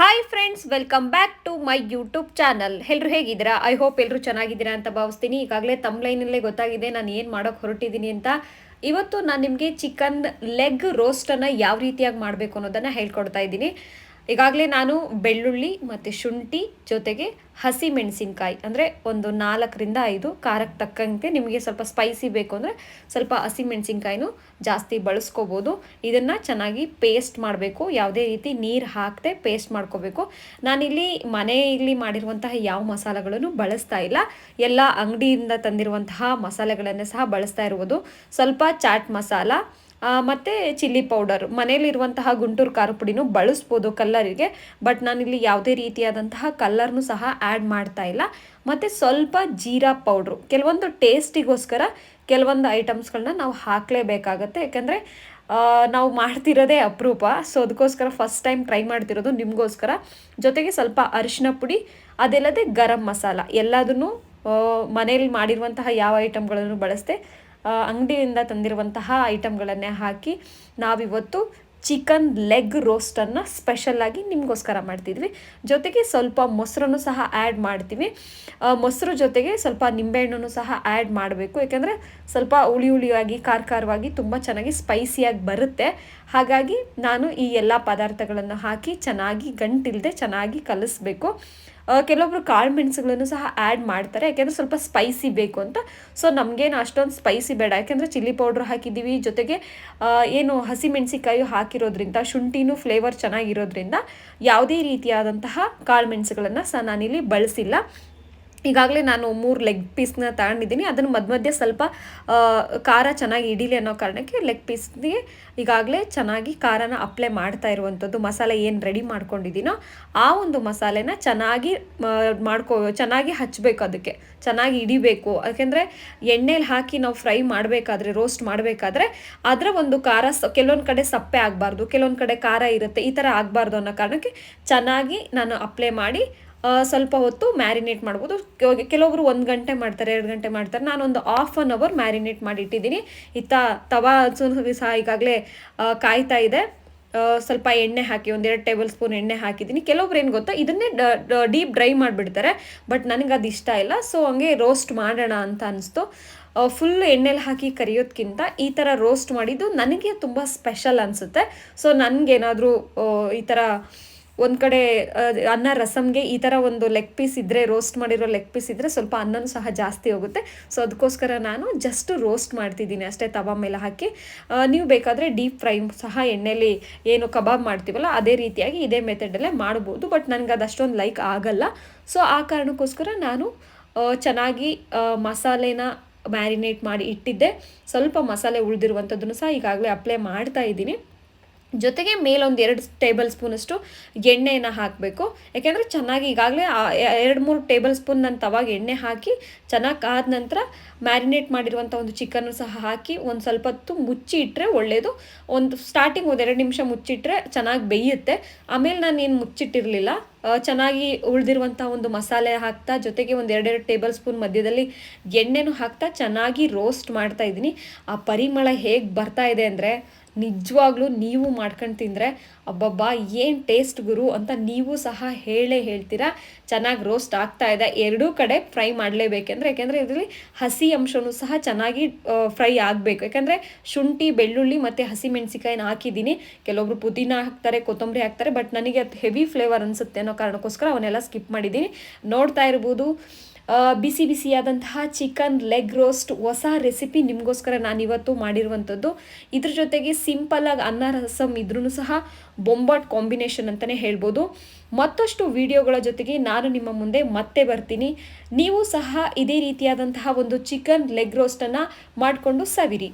Hi friends welcome back to my YouTube channel ಎಲ್ಲರೂ ಹೇಗಿದ್ದೀರಾ? I hope ಎಲ್ಲರೂ ಚೆನ್ನಾಗಿದ್ದೀರಾ ಅಂತ ಭಾವಿಸ್ತೀನಿ. ಈಗಾಗಲೇ ತಮ್ಲೈನಲ್ಲೇ ಗೊತ್ತಾಗಿದೆ ನಾನು ಏನು ಮಾಡೋಕ್ಕೆ ಹೊರಟಿದ್ದೀನಿ ಅಂತ. ಇವತ್ತು ನಾನು ನಿಮಗೆ ಚಿಕನ್ ಲೆಗ್ ರೋಸ್ಟನ್ನು ಯಾವ ರೀತಿಯಾಗಿ ಮಾಡಬೇಕು ಅನ್ನೋದನ್ನು ಹೇಳ್ಕೊಡ್ತಾ ಇದ್ದೀನಿ. ಈಗಾಗಲೇ ನಾನು ಬೆಳ್ಳುಳ್ಳಿ ಮತ್ತು ಶುಂಠಿ ಜೊತೆಗೆ ಹಸಿ ಮೆಣಸಿನ್ಕಾಯಿ, ಅಂದರೆ ಒಂದು ನಾಲ್ಕರಿಂದ ಐದು ಖಾರಕ್ಕೆ ತಕ್ಕಂತೆ ನಿಮಗೆ ಸ್ವಲ್ಪ ಸ್ಪೈಸಿ ಬೇಕು ಅಂದರೆ ಸ್ವಲ್ಪ ಹಸಿ ಮೆಣಸಿನ್ಕಾಯಿನೂ ಜಾಸ್ತಿ ಬಳಸ್ಕೋಬೋದು. ಇದನ್ನು ಚೆನ್ನಾಗಿ ಪೇಸ್ಟ್ ಮಾಡಬೇಕು. ಯಾವುದೇ ರೀತಿ ನೀರು ಹಾಕದೆ ಪೇಸ್ಟ್ ಮಾಡ್ಕೋಬೇಕು. ನಾನಿಲ್ಲಿ ಮನೆಯಲ್ಲಿ ಮಾಡಿರುವಂತಹ ಯಾವ ಮಸಾಲೆಗಳನ್ನು ಬಳಸ್ತಾ ಇಲ್ಲ. ಎಲ್ಲ ಅಂಗಡಿಯಿಂದ ತಂದಿರುವಂತಹ ಮಸಾಲೆಗಳನ್ನು ಸಹ ಬಳಸ್ತಾ ಇರುವುದು. ಸ್ವಲ್ಪ ಚಾಟ್ ಮಸಾಲ ಮತ್ತೆ ಚಿಲ್ಲಿ ಪೌಡರ್ ಮನೇಲಿರುವಂತಹ ಗುಂಟೂರು ಖಾರ ಪುಡಿನೂ ಬಳಸ್ಬೋದು ಕಲ್ಲರಿಗೆ ಬಟ್ ನಾನಿಲ್ಲಿ ಯಾವುದೇ ರೀತಿಯಾದಂತಹ ಕಲ್ಲರ್ನೂ ಸಹ ಆ್ಯಡ್ ಮಾಡ್ತಾ ಇಲ್ಲ. ಮತ್ತು ಸ್ವಲ್ಪ ಜೀರಾ ಪೌಡ್ರು ಕೆಲವೊಂದು ಟೇಸ್ಟಿಗೋಸ್ಕರ ಕೆಲವೊಂದು ಐಟಮ್ಸ್ಗಳನ್ನ ನಾವು ಹಾಕಲೇಬೇಕಾಗತ್ತೆ. ಯಾಕಂದರೆ ನಾವು ಮಾಡ್ತಿರೋದೇ ಅಪರೂಪ. ಸೊ ಅದಕ್ಕೋಸ್ಕರ ಫಸ್ಟ್ ಟೈಮ್ ಟ್ರೈ ಮಾಡ್ತಿರೋದು ನಿಮಗೋಸ್ಕರ. ಜೊತೆಗೆ ಸ್ವಲ್ಪ ಅರಿಶಿನ ಪುಡಿ, ಅದಲ್ಲದೆ ಗರಂ ಮಸಾಲ. ಎಲ್ಲದನ್ನು ಮನೇಲಿ ಮಾಡಿರುವಂತಹ ಯಾವ ಐಟಮ್ಗಳನ್ನು ಬಳಸದೆ ಅಂಗಡಿಯಿಂದ ತಂದಿರುವಂತಹ ಐಟಮ್ಗಳನ್ನೇ ಹಾಕಿ ನಾವಿವತ್ತು ಚಿಕನ್ ಲೆಗ್ ರೋಸ್ಟನ್ನು ಸ್ಪೆಷಲ್ಲಾಗಿ ನಿಮಗೋಸ್ಕರ ಮಾಡ್ತಿದ್ವಿ. ಜೊತೆಗೆ ಸ್ವಲ್ಪ ಮೊಸರನ್ನು ಸಹ ಆ್ಯಡ್ ಮಾಡ್ತೀವಿ. ಮೊಸರು ಜೊತೆಗೆ ಸ್ವಲ್ಪ ನಿಂಬೆಹಣ್ಣನ್ನು ಸಹ ಆ್ಯಡ್ ಮಾಡಬೇಕು. ಯಾಕೆಂದರೆ ಸ್ವಲ್ಪ ಹುಳಿ ಹುಳಿಯಾಗಿ ಖಾರ ಖಾರವಾಗಿ ತುಂಬ ಚೆನ್ನಾಗಿ ಸ್ಪೈಸಿಯಾಗಿ ಬರುತ್ತೆ. ಹಾಗಾಗಿ ನಾನು ಈ ಎಲ್ಲ ಪದಾರ್ಥಗಳನ್ನು ಹಾಕಿ ಚೆನ್ನಾಗಿ ಗಂಟಿಲ್ಲದೆ ಚೆನ್ನಾಗಿ ಕಲಿಸ್ಬೇಕು. ಕೆಲವೊಬ್ರು ಕಾಳು ಮೆಣಸುಗಳನ್ನು ಸಹ ಆ್ಯಡ್ ಮಾಡ್ತಾರೆ, ಯಾಕೆಂದರೆ ಸ್ವಲ್ಪ ಸ್ಪೈಸಿ ಬೇಕು ಅಂತ. ಸೊ ನಮಗೇನು ಅಷ್ಟೊಂದು ಸ್ಪೈಸಿ ಬೇಡ. ಯಾಕೆಂದರೆ ಚಿಲ್ಲಿ ಪೌಡ್ರ್ ಹಾಕಿದ್ದೀವಿ, ಜೊತೆಗೆ ಏನು ಹಸಿ ಮೆಣಸಿಕಾಯಿ ಹಾಕಿರೋದ್ರಿಂದ, ಶುಂಠಿನೂ ಫ್ಲೇವರ್ ಚೆನ್ನಾಗಿರೋದ್ರಿಂದ, ಯಾವುದೇ ರೀತಿಯಾದಂತಹ ಕಾಳು ಮೆಣಸುಗಳನ್ನು ಸಹ ನಾನಿಲ್ಲಿ ಬಳಸಿಲ್ಲ. ಈಗಾಗಲೇ ನಾನು ಮೂರು ಲೆಗ್ ಪೀಸ್ನ ತಗೊಂಡಿದ್ದೀನಿ. ಅದನ್ನು ಮಧ್ಯ ಮಧ್ಯೆ ಸ್ವಲ್ಪ ಖಾರ ಚೆನ್ನಾಗಿ ಹಿಡೀಲಿ ಅನ್ನೋ ಕಾರಣಕ್ಕೆ ಲೆಗ್ ಪೀಸ್ಗೆ ಈಗಾಗಲೇ ಚೆನ್ನಾಗಿ ಖಾರನ ಅಪ್ಲೈ ಮಾಡ್ತಾ ಇರುವಂಥದ್ದು ಮಸಾಲೆ ಏನು ರೆಡಿ ಮಾಡ್ಕೊಂಡಿದ್ದೀನೋ ಆ ಒಂದು ಮಸಾಲೆನ ಚೆನ್ನಾಗಿ ಮಾಡ್ಕೋ, ಚೆನ್ನಾಗಿ ಹಚ್ಚಬೇಕು ಅದಕ್ಕೆ. ಚೆನ್ನಾಗಿ ಹಿಡಿಬೇಕು. ಯಾಕೆಂದರೆ ಎಣ್ಣೆಲಿ ಹಾಕಿ ನಾವು ಫ್ರೈ ಮಾಡಬೇಕಾದ್ರೆ ರೋಸ್ಟ್ ಮಾಡಬೇಕಾದ್ರೆ ಅದರ ಒಂದು ಖಾರ ಕೆಲವೊಂದು ಕಡೆ ಸಪ್ಪೆ ಆಗಬಾರ್ದು, ಕೆಲವೊಂದು ಕಡೆ ಖಾರ ಇರುತ್ತೆ, ಈ ಥರ ಆಗಬಾರ್ದು ಅನ್ನೋ ಕಾರಣಕ್ಕೆ ಚೆನ್ನಾಗಿ ನಾನು ಅಪ್ಲೈ ಮಾಡಿ ಸ್ವಲ್ಪ ಹೊತ್ತು ಮ್ಯಾರಿನೇಟ್ ಮಾಡ್ಬೋದು. ಕೆಲವೊಬ್ರು ಒಂದು ಗಂಟೆ ಮಾಡ್ತಾರೆ, ಎರಡು ಗಂಟೆ ಮಾಡ್ತಾರೆ. ನಾನೊಂದು ಆಫ್ ಆನ್ ಅವರ್ ಮ್ಯಾರಿನೇಟ್ ಮಾಡಿ ಇಟ್ಟಿದ್ದೀನಿ. ಇತ್ತ ತವಾ ಸಹ ಈಗಾಗಲೇ ಕಾಯ್ತಾ ಇದೆ. ಸ್ವಲ್ಪ ಎಣ್ಣೆ ಹಾಕಿ ಒಂದೆರಡು ಟೇಬಲ್ ಸ್ಪೂನ್ ಎಣ್ಣೆ ಹಾಕಿದ್ದೀನಿ. ಕೆಲವೊಬ್ರು ಏನು ಗೊತ್ತಾ, ಇದನ್ನೇ ಡೀಪ್ ಡ್ರೈ ಮಾಡಿಬಿಡ್ತಾರೆ. ಬಟ್ ನನಗೆ ಅದು ಇಷ್ಟ ಇಲ್ಲ. ಸೊ ಹಂಗೆ ರೋಸ್ಟ್ ಮಾಡೋಣ ಅಂತ ಅನಿಸ್ತು. ಫುಲ್ ಎಣ್ಣೆಲಿ ಹಾಕಿ ಕರಿಯೋದಕ್ಕಿಂತ ಈ ಥರ ರೋಸ್ಟ್ ಮಾಡಿದ್ದು ನನಗೆ ತುಂಬ ಸ್ಪೆಷಲ್ ಅನಿಸುತ್ತೆ. ಸೊ ನನಗೇನಾದರೂ ಈ ಥರ ಒಂದು ಕಡೆ ಅನ್ನ ರಸಮ್ಗೆ ಈ ಥರ ಒಂದು ಲೆಗ್ ಪೀಸ್ ಇದ್ದರೆ ರೋಸ್ಟ್ ಮಾಡಿರೋ ಲೆಗ್ ಪೀಸ್ ಇದ್ದರೆ ಸ್ವಲ್ಪ ಅನ್ನನೂ ಸಹ ಜಾಸ್ತಿ ಹೋಗುತ್ತೆ. ಸೊ ಅದಕ್ಕೋಸ್ಕರ ನಾನು ಜಸ್ಟ್ ರೋಸ್ಟ್ ಮಾಡ್ತಿದ್ದೀನಿ ಅಷ್ಟೇ ತವಾ ಮೇಲೆ ಹಾಕಿ. ನೀವು ಬೇಕಾದರೆ ಡೀಪ್ ಫ್ರೈ ಸಹ ಎಣ್ಣೆಲಿ ಏನು ಕಬಾಬ್ ಮಾಡ್ತೀವಲ್ಲ, ಅದೇ ರೀತಿಯಾಗಿ ಇದೇ ಮೆಥಡಲ್ಲೇ ಮಾಡ್ಬೋದು. ಬಟ್ ನನಗೆ ಅದು ಲೈಕ್ ಆಗಲ್ಲ. ಸೊ ಆ ಕಾರಣಕ್ಕೋಸ್ಕರ ನಾನು ಚೆನ್ನಾಗಿ ಮಸಾಲೆನ ಮ್ಯಾರಿನೇಟ್ ಮಾಡಿ ಇಟ್ಟಿದ್ದೆ. ಸ್ವಲ್ಪ ಮಸಾಲೆ ಉಳಿದಿರುವಂಥದ್ದನ್ನು ಸಹ ಈಗಾಗಲೇ ಅಪ್ಲೈ ಮಾಡ್ತಾ ಇದ್ದೀನಿ. ಜೊತೆಗೆ ಮೇಲೊಂದು ಎರಡು ಟೇಬಲ್ ಸ್ಪೂನಷ್ಟು ಎಣ್ಣೆಯನ್ನು ಹಾಕಬೇಕು. ಯಾಕೆಂದರೆ ಚೆನ್ನಾಗಿ ಈಗಾಗಲೇ ಎರಡು ಮೂರು ಟೇಬಲ್ ಸ್ಪೂನ್ ನಾನು ತವಾಗ ಎಣ್ಣೆ ಹಾಕಿ ಚೆನ್ನಾಗಿ ಆದ ನಂತರ ಮ್ಯಾರಿನೇಟ್ ಮಾಡಿರುವಂಥ ಒಂದು ಚಿಕನ್ನು ಸಹ ಹಾಕಿ ಒಂದು ಸ್ವಲ್ಪ ಹೊತ್ತು ಮುಚ್ಚಿ ಇಟ್ಟರೆ ಒಳ್ಳೆಯದು ಒಂದು ಸ್ಟಾರ್ಟಿಂಗ್ ಒಂದು ಎರಡು ನಿಮಿಷ ಮುಚ್ಚಿಟ್ರೆ ಚೆನ್ನಾಗಿ ಬೇಯುತ್ತೆ. ಆಮೇಲೆ ನಾನು ಏನು ಮುಚ್ಚಿಟ್ಟಿರಲಿಲ್ಲ ಚೆನ್ನಾಗಿ ಉಳಿದಿರುವಂಥ ಒಂದು ಮಸಾಲೆ ಹಾಕ್ತಾ ಜೊತೆಗೆ ಒಂದು ಎರಡೆರಡು ಟೇಬಲ್ ಸ್ಪೂನ್ ಮಧ್ಯದಲ್ಲಿ ಎಣ್ಣೆನೂ ಹಾಕ್ತಾ ಚೆನ್ನಾಗಿ ರೋಸ್ಟ್ ಮಾಡ್ತಾ ಇದ್ದೀನಿ. ಆ ಪರಿಮಳ ಹೇಗೆ ಬರ್ತಾ ಇದೆ ಅಂದರೆ ನಿಜವಾಗ್ಲೂ ನೀವು ಮಾಡ್ಕೊಂಡು ತಿಂದರೆ, ಅಬ್ಬಬ್ಬಾ, ಏನು ಟೇಸ್ಟ್ ಗುರು ಅಂತ ನೀವು ಸಹ ಹೇಳೇ ಹೇಳ್ತೀರಾ? ಚೆನ್ನಾಗಿ ರೋಸ್ಟ್ ಆಗ್ತಾ ಇದೆ. ಎರಡೂ ಕಡೆ ಫ್ರೈ ಮಾಡಲೇಬೇಕೆಂದ್ರೆ, ಯಾಕೆಂದರೆ ಇದರಲ್ಲಿ ಹಸಿ ಅಂಶವೂ ಸಹ ಚೆನ್ನಾಗಿ ಫ್ರೈ ಆಗಬೇಕು. ಯಾಕೆಂದರೆ ಶುಂಠಿ, ಬೆಳ್ಳುಳ್ಳಿ ಮತ್ತು ಹಸಿ ಮೆಣಸಿಕಾಯಿನ ಹಾಕಿದ್ದೀನಿ. ಕೆಲವೊಬ್ರು ಪುದೀನ ಹಾಕ್ತಾರೆ, ಕೊತ್ತಂಬರಿ ಹಾಕ್ತಾರೆ, ಬಟ್ ನನಗೆ ಅದು ಹೆವಿ ಫ್ಲೇವರ್ ಅನಿಸುತ್ತೆ ಅನ್ನೋ ಕಾರಣಕ್ಕೋಸ್ಕರ ಅವನ್ನೆಲ್ಲ ಸ್ಕಿಪ್ ಮಾಡಿದ್ದೀನಿ. ನೋಡ್ತಾ ಇರ್ಬೋದು. ಬಿಸಿ ಬಿಸಿಯಾದಂತಹ ಚಿಕನ್ ಲೆಗ್ ರೋಸ್ಟ್ ಹೊಸ ರೆಸಿಪಿ ನಿಮಗೋಸ್ಕರ ನಾನು ಇವತ್ತು ಮಾಡಿರುವಂಥದ್ದು. ಇದ್ರ ಜೊತೆಗೆ ಸಿಂಪಲ್ಲಾಗಿ ಅನ್ನ ರಸಮ್ ಇದ್ರೂ ಸಹ ಬೊಂಬಾಟ್ ಕಾಂಬಿನೇಷನ್ ಅಂತಲೇ ಹೇಳ್ಬೋದು. ಮತ್ತಷ್ಟು ವಿಡಿಯೋಗಳ ಜೊತೆಗೆ ನಾನು ನಿಮ್ಮ ಮುಂದೆ ಮತ್ತೆ ಬರ್ತೀನಿ. ನೀವು ಸಹ ಇದೇ ರೀತಿಯಾದಂತಹ ಒಂದು ಚಿಕನ್ ಲೆಗ್ ರೋಸ್ಟನ್ನು ಮಾಡಿಕೊಂಡು ಸವಿರಿ.